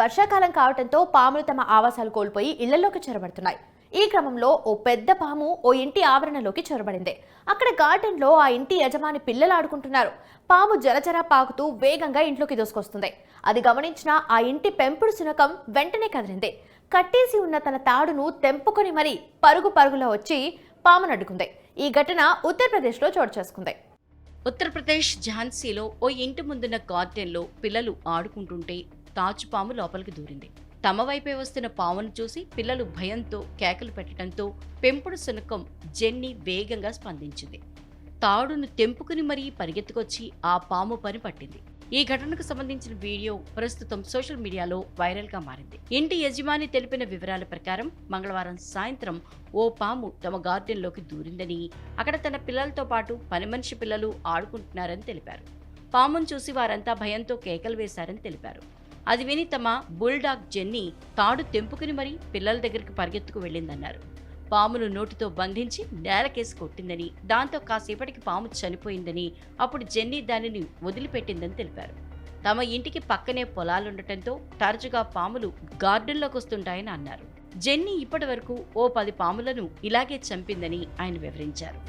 వర్షాకాలం కావడంతో పాములు తమ ఆవాసాలు కోల్పోయి ఇళ్ళలోకి చొరబడుతున్నాయి. ఈ క్రమంలో ఓ పెద్ద పాము ఓ ఇంటి ఆవరణలోకి చొరబడింది. అక్కడ గార్డెన్లో ఆ ఇంటి యజమాని పిల్లలు ఆడుకుంటున్నారు పాము జలజర పాకుతూ వేగంగా ఇంట్లోకి దూసుకొస్తుంది. అది గమనించిన ఆ ఇంటి పెంపుడు శునకం వెంటనే కదిలింది. కట్టేసి ఉన్న తన తాడును తెంపుకొని మరీ పరుగు పరుగులో వచ్చి పామును అడ్డుకుంది ఈ ఘటన ఉత్తరప్రదేశ్లో చోటు చేసుకుంది. ఉత్తరప్రదేశ్ ఝాన్సీలో ఓ ఇంటి ముందున్న గార్డెన్లో పిల్లలు ఆడుకుంటుంటే తాచుపాము లోపలికి దూరింది. తమ వైపే వస్తున్న పామును చూసి పిల్లలు భయంతో కేకలు పెట్టడంతో పెంపుడు శునకం జెన్నీ వేగంగా స్పందించింది. తాడును తెంపుకుని మరీ పరిగెత్తుకొచ్చి ఆ పాము పని పట్టింది. ఈ ఘటనకు సంబంధించిన వీడియో ప్రస్తుతం సోషల్ మీడియాలో వైరల్గా మారింది. ఇంటి యజమాని తెలిపిన వివరాల ప్రకారం మంగళవారం సాయంత్రం ఓ పాము తమ గార్డెన్లోకి దూరిందని అక్కడ తన పిల్లలతో పాటు పని మనిషి పిల్లలు ఆడుకుంటున్నారని తెలిపారు. పామును చూసి వారంతా భయంతో కేకలు వేశారని తెలిపారు. అది విని తమ బుల్డాగ్ జెన్నీ తాడు తెంపుకుని మరీ పిల్లల దగ్గరికి పరిగెత్తుకు వెళ్ళిందన్నారు. పామును నోటితో బంధించి నేలకేసి కొట్టిందని దాంతో కాసేపటికి పాము చనిపోయిందని అప్పుడు జెన్నీ దానిని వదిలిపెట్టిందని తెలిపారు. తమ ఇంటికి పక్కనే పొలాలుండటంతో తరచుగా పాములు గార్డెన్లోకి వస్తుంటాయని అన్నారు. జెన్నీ ఇప్పటి వరకు ఓ పది పాములను ఇలాగే చంపిందని ఆయన వివరించారు.